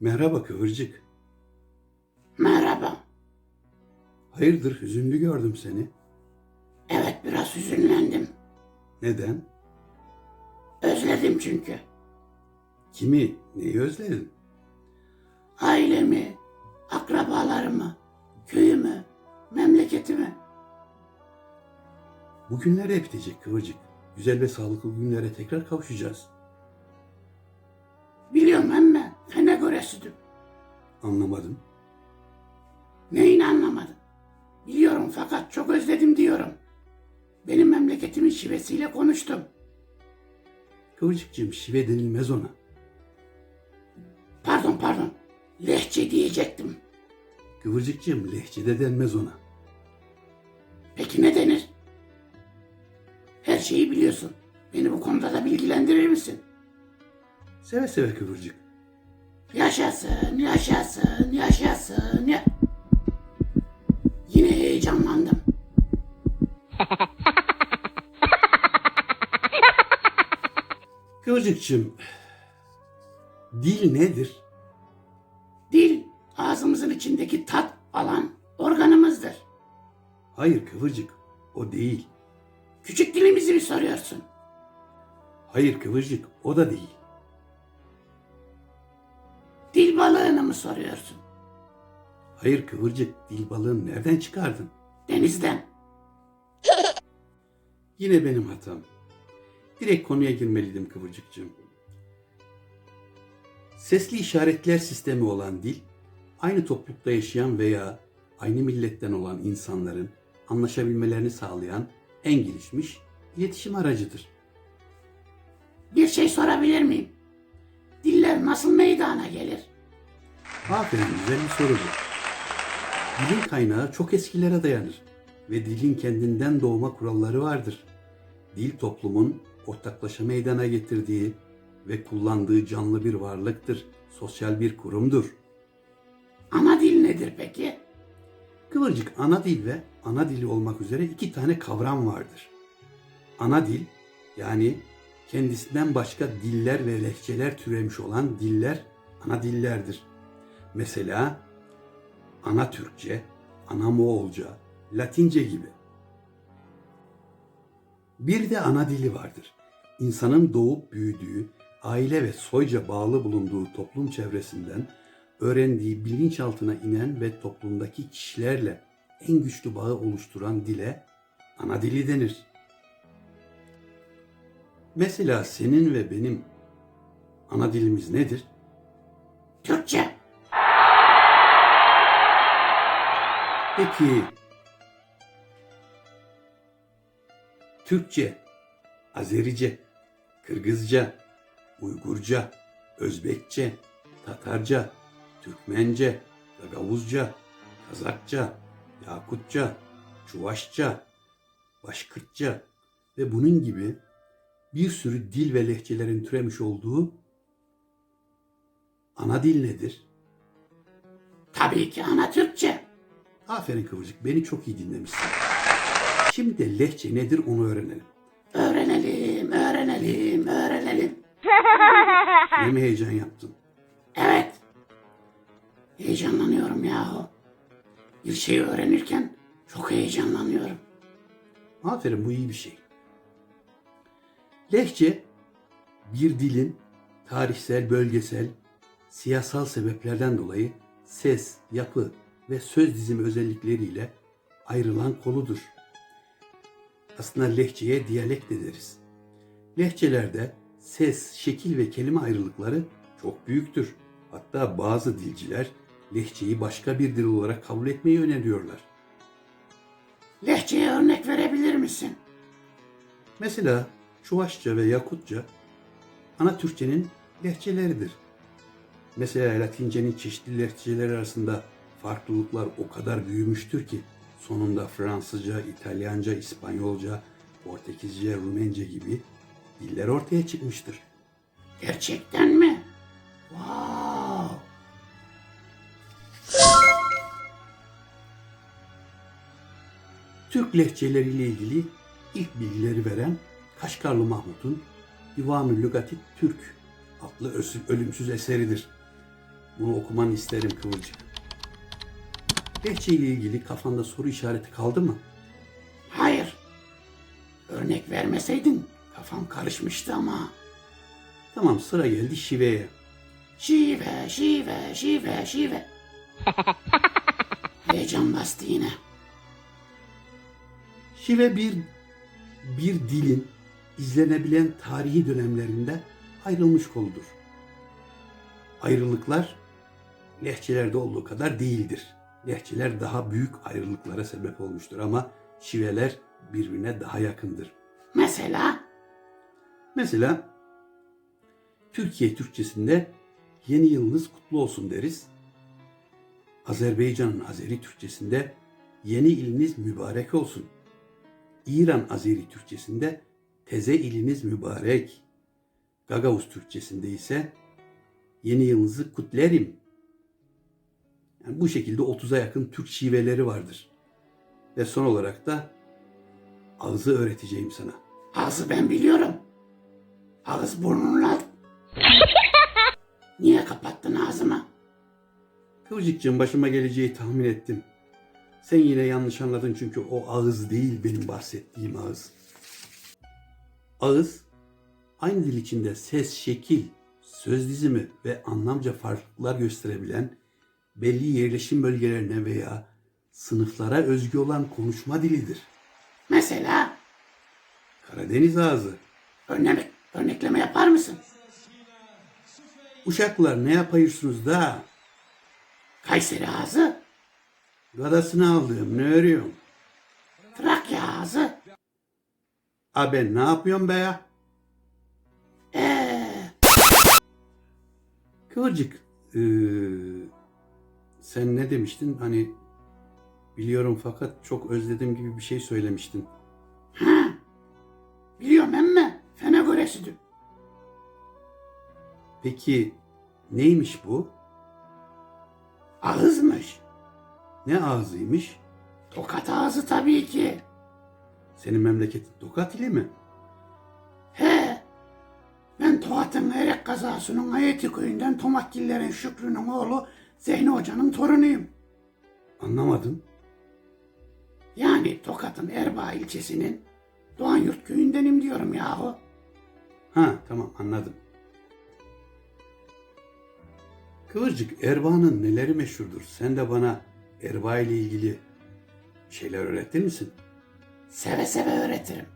Merhaba Kıvırcık. Merhaba. Hayırdır hüzünlü gördüm seni. Evet biraz hüzünlendim. Neden? Özledim çünkü. Kimi, neyi özledin? Ailemi, akrabalarımı, köyümü, memleketimi. Bu günler hep bitecek Kıvırcık. Güzel ve sağlıklı günlere tekrar kavuşacağız. Anlamadım. Neyini anlamadım. Biliyorum fakat çok özledim diyorum. Benim memleketimin şivesiyle konuştum. Kıvırcıkcığım şive denilmez ona. Pardon pardon. Lehçe diyecektim. Kıvırcıkcığım lehçede denmez ona. Peki ne denir? Her şeyi biliyorsun. Beni bu konuda da bilgilendirir misin? Seve seve Kıvırcık. Yaşasın, yaşasın, yaşasın. Ya... Yine heyecanlandım. Kıvırcıkcığım, dil nedir? Dil ağzımızın içindeki tat alan organımızdır. Hayır Kıvırcık, o değil. Küçük dilimizi mi soruyorsun? Hayır Kıvırcık, o da değil. Soruyorsun? Hayır Kıvırcık, dil balığını nereden çıkardın? Denizden. Yine benim hatam. Direkt konuya girmeliydim Kıvırcıkcığım. Sesli işaretler sistemi olan dil, aynı toplulukta yaşayan veya aynı milletten olan insanların anlaşabilmelerini sağlayan en gelişmiş iletişim aracıdır. Bir şey sorabilir miyim? Diller nasıl meydana gelir? Aferin güzel bir soru bu. Dilin kaynağı çok eskilere dayanır ve dilin kendinden doğma kuralları vardır. Dil toplumun ortaklaşa meydana getirdiği ve kullandığı canlı bir varlıktır, sosyal bir kurumdur. Ana dil nedir peki? Kıvırcık ana dil ve ana dili olmak üzere iki tane kavram vardır. Ana dil yani kendisinden başka diller ve lehçeler türemiş olan diller ana dillerdir. Mesela ana Türkçe, ana Moğolca, Latince gibi. Bir de ana dili vardır. İnsanın doğup büyüdüğü, aile ve soyca bağlı bulunduğu toplum çevresinden öğrendiği bilinçaltına inen ve toplumdaki kişilerle en güçlü bağı oluşturan dile ana dili denir. Mesela senin ve benim ana dilimiz nedir? Türkçe. Peki Türkçe, Azerice, Kırgızca, Uygurca, Özbekçe, Tatarca, Türkmence, Gagavuzca, Kazakça, Yakutça, Çuvaşça, Başkırtça ve bunun gibi bir sürü dil ve lehçelerin türemiş olduğu ana dil nedir? Tabii ki ana Türkçe. Aferin Kıvırcık, beni çok iyi dinlemişsin. Şimdi de lehçe nedir onu öğrenelim. Öğrenelim, öğrenelim, öğrenelim. Ne mi heyecan yaptın? Evet. Heyecanlanıyorum yahu. Bir şeyi öğrenirken çok heyecanlanıyorum. Aferin bu iyi bir şey. Lehçe bir dilin tarihsel, bölgesel, siyasal sebeplerden dolayı ses, yapı ve söz dizimi özellikleriyle ayrılan koludur. Aslında lehçeye diyalekt de deriz. Lehçelerde ses, şekil ve kelime ayrılıkları çok büyüktür. Hatta bazı dilciler lehçeyi başka bir dil olarak kabul etmeyi öneriyorlar. Lehçeye örnek verebilir misin? Mesela Çuvaşça ve Yakutça ana Türkçenin lehçeleridir. Mesela Latincenin çeşitli lehçeleri arasında farklılıklar o kadar büyümüştür ki sonunda Fransızca, İtalyanca, İspanyolca, Portekizce, Rumence gibi diller ortaya çıkmıştır. Gerçekten mi? Wow. Türk lehçeleriyle ilgili ilk bilgileri veren Kaşgarlı Mahmut'un Divan-ı Lügati Türk adlı ölümsüz eseridir. Bunu okumanı isterim Kıvırcık. Lehçe ile ilgili kafanda soru işareti kaldı mı? Hayır. Örnek vermeseydin kafam karışmıştı ama. Tamam sıra geldi şiveye. Şive, şive, şive, şive. Heyecan bastı yine. Şive bir bir dilin izlenebilen tarihi dönemlerinde ayrılmış koludur. Ayrılıklar lehçelerde olduğu kadar değildir. Lehçeler daha büyük ayrılıklara sebep olmuştur ama şiveler birbirine daha yakındır. Mesela Mesela Türkiye Türkçesinde yeni yılınız kutlu olsun deriz. Azerbaycan'ın Azeri Türkçesinde yeni iliniz mübarek olsun. İran Azeri Türkçesinde teze iliniz mübarek. Gagavuz Türkçesinde ise yeni yılınızı kutlerim. Yani bu şekilde 30'a yakın Türk şiveleri vardır. Ve son olarak da ağzı öğreteceğim sana. ağzı ben biliyorum. Ağız burnunla. Niye kapattın ağzımı? Kıvırcıkcığım başıma geleceği tahmin ettim. Sen yine yanlış anladın çünkü o ağız değil benim bahsettiğim ağız. Ağız, aynı dil içinde ses, şekil, söz dizimi ve anlamca farklılıklar gösterebilen belli yerleşim bölgelerine veya sınıflara özgü olan konuşma dilidir. Mesela Karadeniz ağzı. örnek, örnekleme yapar mısın? Uşaklar ne yapıyorsunuz da? Kayseri ağzı, Gadasını aldığım ne örüyorum? Trakya ağzı, A ben ne yapıyorum be ya? ee, Kıvırcık, eee, sen ne demiştin? Hani biliyorum fakat çok özledim gibi bir şey söylemiştin. ha. Biliyorum emme, fene göresidir. Peki neymiş bu? Ağızmış. Ne ağzıymış? Tokat ağzı tabii ki. Senin memleketin Tokat ili mi? He. Ben Tokat'ın Erek kazasının Ayeti köyünden Tomakgillerin Şükrü'nün oğlu Zeyno Hoca'nın torunuyum. Anlamadım. Yani Tokat'ın Erbaa ilçesinin Doğanyurt köyündenim diyorum yahu. Ha tamam anladım. Kıvırcık Erbaa'nın neleri meşhurdur? Sen de bana Erbaa ile ilgili şeyler öğretir misin? Seve seve öğretirim.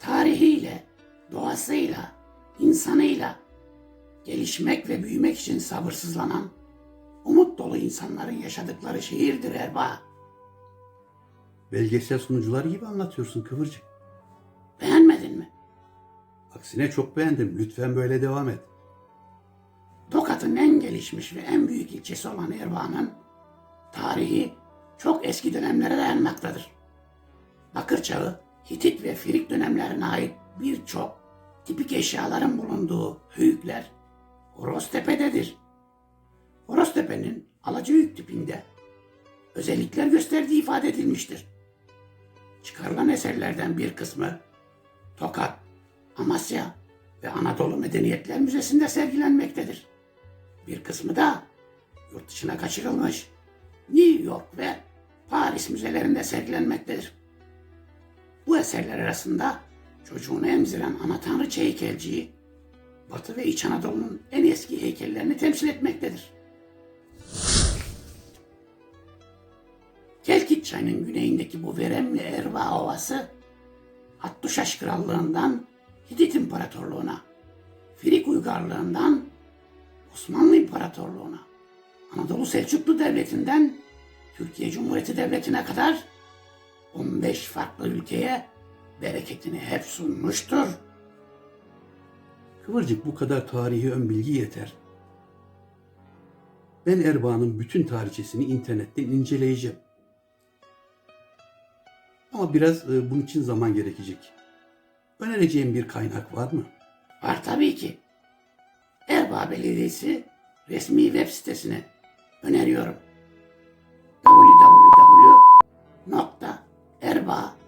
Tarihiyle, doğasıyla, insanıyla gelişmek ve büyümek için sabırsızlanan, umut dolu insanların yaşadıkları şehirdir Erbaa. Belgesel sunucular gibi anlatıyorsun Kıvırcık. Beğenmedin mi? Aksine çok beğendim. Lütfen böyle devam et. Tokat'ın en gelişmiş ve en büyük ilçesi olan Erbaa'nın tarihi çok eski dönemlere dayanmaktadır. Bakır Çağı, Hitit ve Firik dönemlerine ait birçok tipik eşyaların bulunduğu höyükler Horoztepe'dedir. Horoztepe'nin Alacahöyük tipinde özellikler gösterdiği ifade edilmiştir. Çıkarılan eserlerden bir kısmı Tokat, Amasya ve Anadolu Medeniyetler Müzesi'nde sergilenmektedir. Bir kısmı da yurt dışına kaçırılmış New York ve Paris müzelerinde sergilenmektedir. Bu eserler arasında çocuğunu emziren ana tanrıça heykelciyi Batı ve İç Anadolu'nun en eski heykellerini temsil etmektedir. Kelkit çayının güneyindeki bu veremli Erva Ovası, Hattuşaş Krallığından Hitit İmparatorluğuna, Firik Uygarlığından Osmanlı İmparatorluğuna, Anadolu Selçuklu Devleti'nden Türkiye Cumhuriyeti Devleti'ne kadar 15 farklı ülkeye bereketini hep sunmuştur. Kıvırcık bu kadar tarihi ön bilgi yeter. Ben Erbaa'nın bütün tarihçesini internetten inceleyeceğim. Ama biraz e, bunun için zaman gerekecek. Önereceğim bir kaynak var mı? Var tabii ki. Erbaa Belediyesi resmi web sitesini öneriyorum. www.erbaa.bel.tr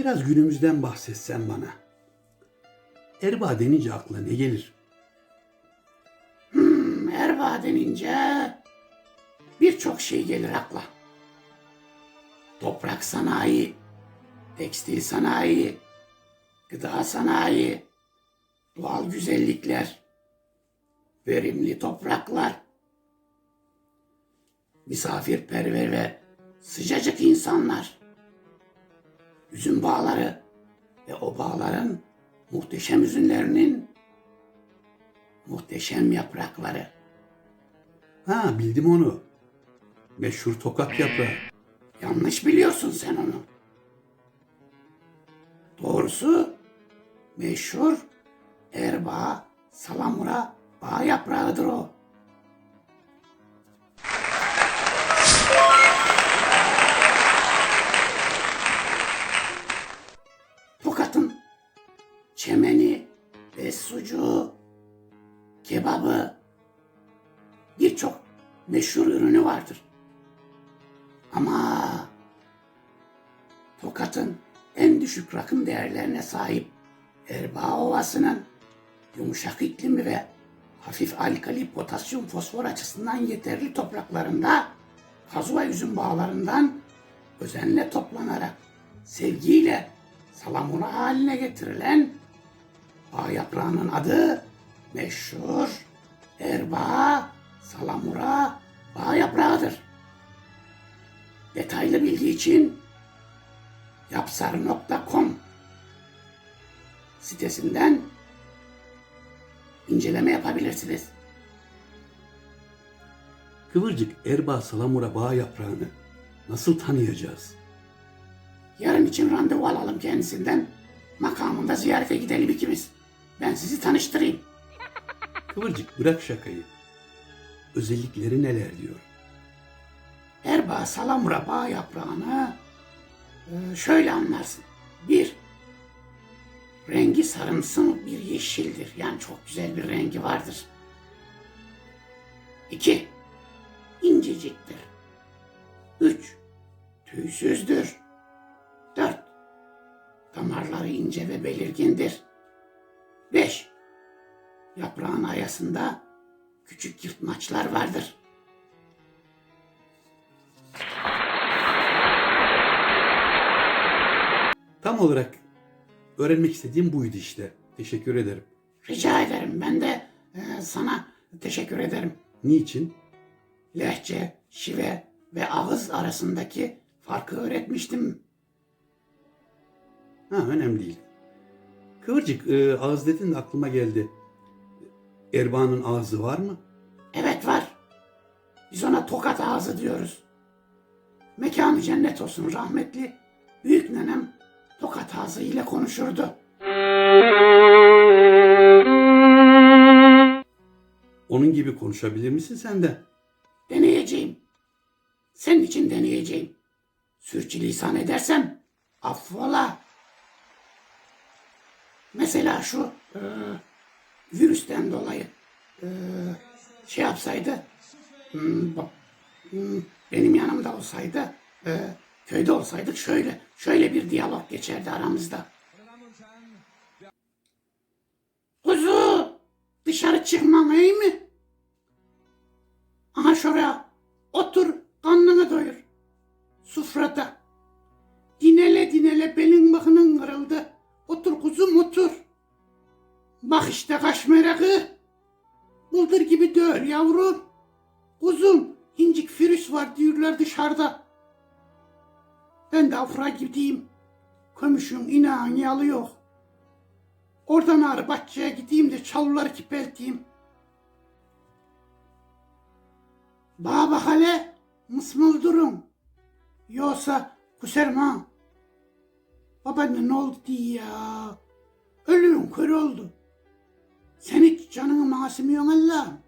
Biraz günümüzden bahsetsen bana. Erbaa denince aklına ne gelir? Hmm, Erbaa denince birçok şey gelir akla. Toprak sanayi, tekstil sanayi, gıda sanayi, doğal güzellikler, verimli topraklar, misafirperver ve sıcacık insanlar, üzüm bağları ve o bağların muhteşem üzümlerinin muhteşem yaprakları. Ha bildim onu. Meşhur tokat yaprağı. Yanlış biliyorsun sen onu. Doğrusu meşhur Erbaa Salamura bağ yaprağıdır o. sucuğu, kebabı birçok meşhur ürünü vardır. Ama Tokat'ın en düşük rakım değerlerine sahip Erbaa Ovası'nın yumuşak iklimi ve hafif alkali potasyum fosfor açısından yeterli topraklarında kazuva üzüm bağlarından özenle toplanarak sevgiyle salamura haline getirilen bağ yaprağının adı meşhur Erbaa Salamura bağ yaprağıdır. Detaylı bilgi için yapsar.com sitesinden inceleme yapabilirsiniz. Kıvırcık Erbaa Salamura bağ yaprağını nasıl tanıyacağız? Yarın için randevu alalım kendisinden. Makamında ziyarete gidelim ikimiz. Ben sizi tanıştırayım. Kıvırcık bırak şakayı. Özellikleri neler diyor? Erbaa salamura bağ yaprağını e, şöyle anlarsın. Bir, rengi sarımsı bir yeşildir. Yani çok güzel bir rengi vardır. İki, inceciktir. Üç, tüysüzdür. Dört, damarları ince ve belirgindir. Beş, yaprağın ayasında küçük yırtmaçlar vardır. Tam olarak öğrenmek istediğim buydu işte. Teşekkür ederim. Rica ederim. Ben de e, sana teşekkür ederim. Niçin? Lehçe, şive ve ağız arasındaki farkı öğretmiştim. Ha önemli değil. Kıvırcık e, ağız dedin de aklıma geldi. Erbaa'nın ağzı var mı? Evet var. Biz ona tokat ağzı diyoruz. Mekanı cennet olsun rahmetli. Büyük nenem tokat ağzı ile konuşurdu. Onun gibi konuşabilir misin sen de? Deneyeceğim. Senin için deneyeceğim. Sürçülisan edersem affola. Mesela şu e, virüsten dolayı e, şey yapsaydı hmm, hmm, benim yanımda olsaydı e, köyde olsaydık şöyle şöyle bir diyalog geçerdi aramızda. Kuzu dışarı çıkmam iyi mi? Aha şuraya işte kaş merakı. Buldur gibi döl yavrum. Kuzum incik virüs var diyorlar dışarıda. Ben de afra gideyim. Komşum inan yalı yok. Oradan ağrı gideyim de çalıları kipelteyim. Bana bak hele mısmıl durun. Yoksa kuserim ha. Babaanne ne oldu diye ya. Ölüyorum kör oldu. Sen hiç canını masimiyorsun Allah'ım.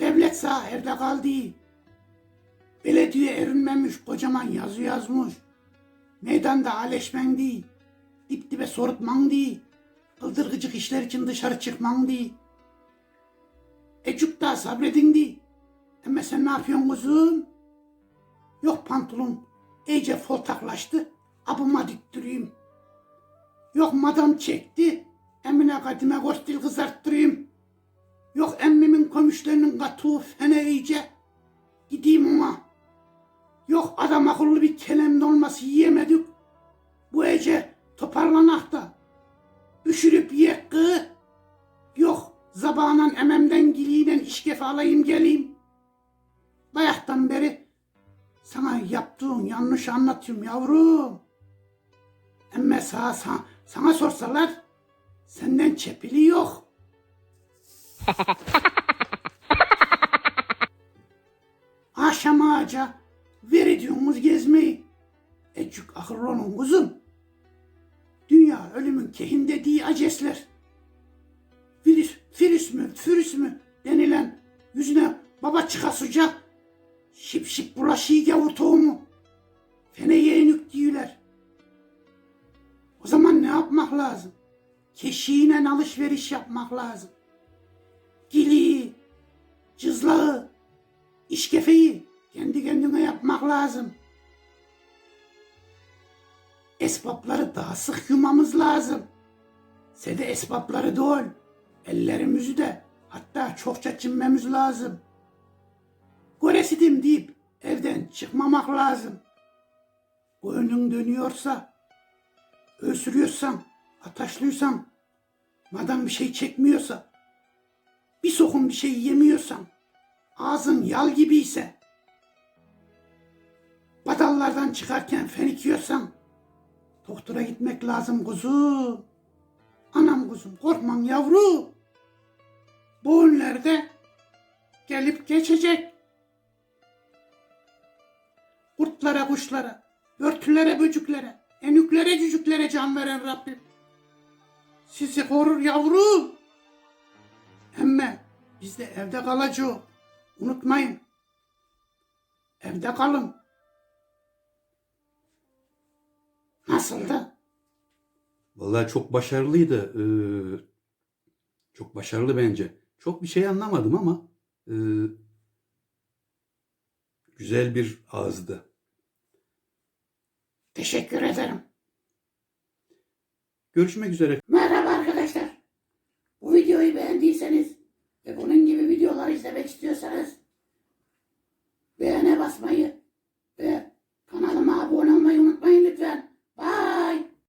Devlet sağ evde kaldı. Belediye erinmemiş kocaman yazı yazmış. Meydanda aleşmen değil. Dip dibe sorutman. Kıldırgıcık işler için dışarı çıkman değil. Ecuk daha sabredin değil. Ama sen ne yapıyorsun kuzum? Yok pantolon iyice foltaklaştı. Abıma diktüreyim. Yok madam çekti. Emine kadime gostil kızarttırayım. Yok emmimin komşularının katuğu fene iyice. Gideyim ona. Yok adam akıllı bir kelem dolması yiyemedik. Bu ece toparlanak da. Üşürüp yiyek kı. Yok zabanan ememden giliyle işkefe alayım geleyim. Bayaktan beri sana yaptığın yanlış anlatıyorum yavrum. Emme sana, sana, sana sorsalar senden çepili yok. Akşam ağaca veriyorsunuz gezmeyi. Ecük akıllı olun kuzum. Dünya ölümün kehin dediği acesler. Virüs, virüs mü, virüs mü denilen yüzüne baba çıkasıca şip şip bulaşığı gavur tohumu. Fene yeğenük diyorlar. Yapmak lazım? Keşiğine alışveriş yapmak lazım. Giliği, cızlağı, işkefeyi kendi kendine yapmak lazım. Esbapları daha sık yumamız lazım. Sede esbapları değil, ellerimizi de hatta çokça çinmemiz lazım. Göresidim deyip evden çıkmamak lazım. Boynun dönüyorsa, öksürüyorsan, ataşlıysan, madem bir şey çekmiyorsa, bir sokum bir şey yemiyorsan, ağzın yal gibiyse, badallardan çıkarken fenik yiyorsan, doktora gitmek lazım kuzum. Anam kuzum korkmam yavru. Bu önlerde gelip geçecek. Kurtlara, kuşlara, örtülere, böcüklere, enüklere, cücüklere can veren Rabbim. Sizi korur yavru. Emme biz de evde kalacağız. Unutmayın. Evde kalın. Nasıldı? Vallahi çok başarılıydı. Ee, çok başarılı bence. Çok bir şey anlamadım ama e, güzel bir ağızdı. Teşekkür ederim. Görüşmek üzere. Merhaba arkadaşlar. Bu videoyu beğendiyseniz ve bunun gibi videolar izlemek istiyorsanız beğene basmayı